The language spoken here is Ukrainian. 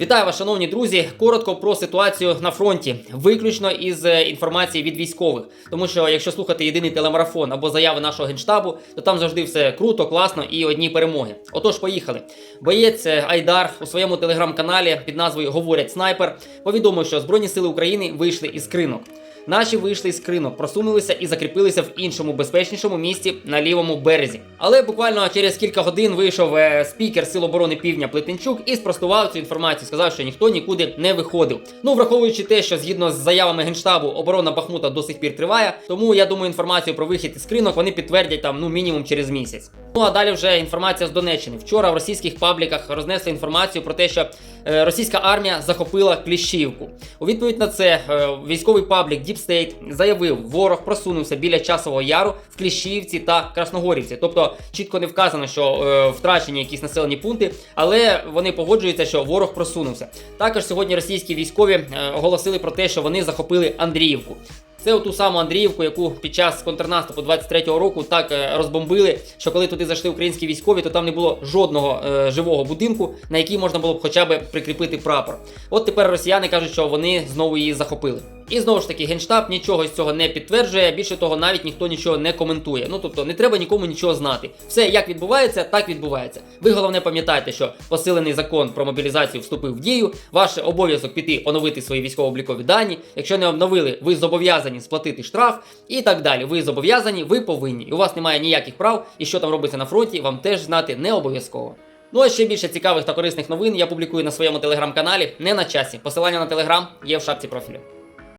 Вітаю вас, шановні друзі. Коротко про ситуацію на фронті, виключно із е, інформації від військових. Тому що якщо слухати єдиний телемарафон або заяви нашого генштабу, то там завжди все круто, класно і одні перемоги. Отож, поїхали. Боєць е, Айдар у своєму телеграм-каналі під назвою Говорять Снайпер повідомив, що Збройні сили України вийшли із кринок. Наші вийшли із кринок, просунулися і закріпилися в іншому безпечнішому місці на лівому березі. Але буквально через кілька годин вийшов е, спікер Сил оборони Півдня Плетенчук і спростував цю інформацію. Сказав, що ніхто нікуди не виходив. Ну, враховуючи те, що згідно з заявами генштабу оборона Бахмута до сих пір триває. Тому я думаю, інформацію про вихід із кринок вони підтвердять там ну мінімум через місяць. Ну а далі вже інформація з Донеччини. Вчора в російських пабліках рознесли інформацію про те, що російська армія захопила Кліщівку. У відповідь на це е, військовий паблік State заявив, ворог просунувся біля часового яру в Кліщівці та Красногорівці. Тобто чітко не вказано, що е, втрачені якісь населені пункти, але вони погоджуються, що ворог просунувся. Також сьогодні російські військові е, оголосили про те, що вони захопили Андріївку. Це оту саму Андріївку, яку під час контрнаступу 23-го року так е, розбомбили, що коли туди зайшли українські військові, то там не було жодного е, живого будинку, на який можна було б хоча б прикріпити прапор. От тепер росіяни кажуть, що вони знову її захопили. І знову ж таки, генштаб нічого з цього не підтверджує. Більше того, навіть ніхто нічого не коментує. Ну тобто не треба нікому нічого знати. Все як відбувається, так відбувається. Ви головне пам'ятайте, що посилений закон про мобілізацію вступив в дію. Ваш обов'язок піти оновити свої військово-облікові дані. Якщо не обновили, ви зобов'язані сплатити штраф і так далі. Ви зобов'язані, ви повинні. І у вас немає ніяких прав, і що там робиться на фронті, вам теж знати не обов'язково. Ну а ще більше цікавих та корисних новин я публікую на своєму телеграм-каналі не на часі. Посилання на телеграм є в шапці профілю.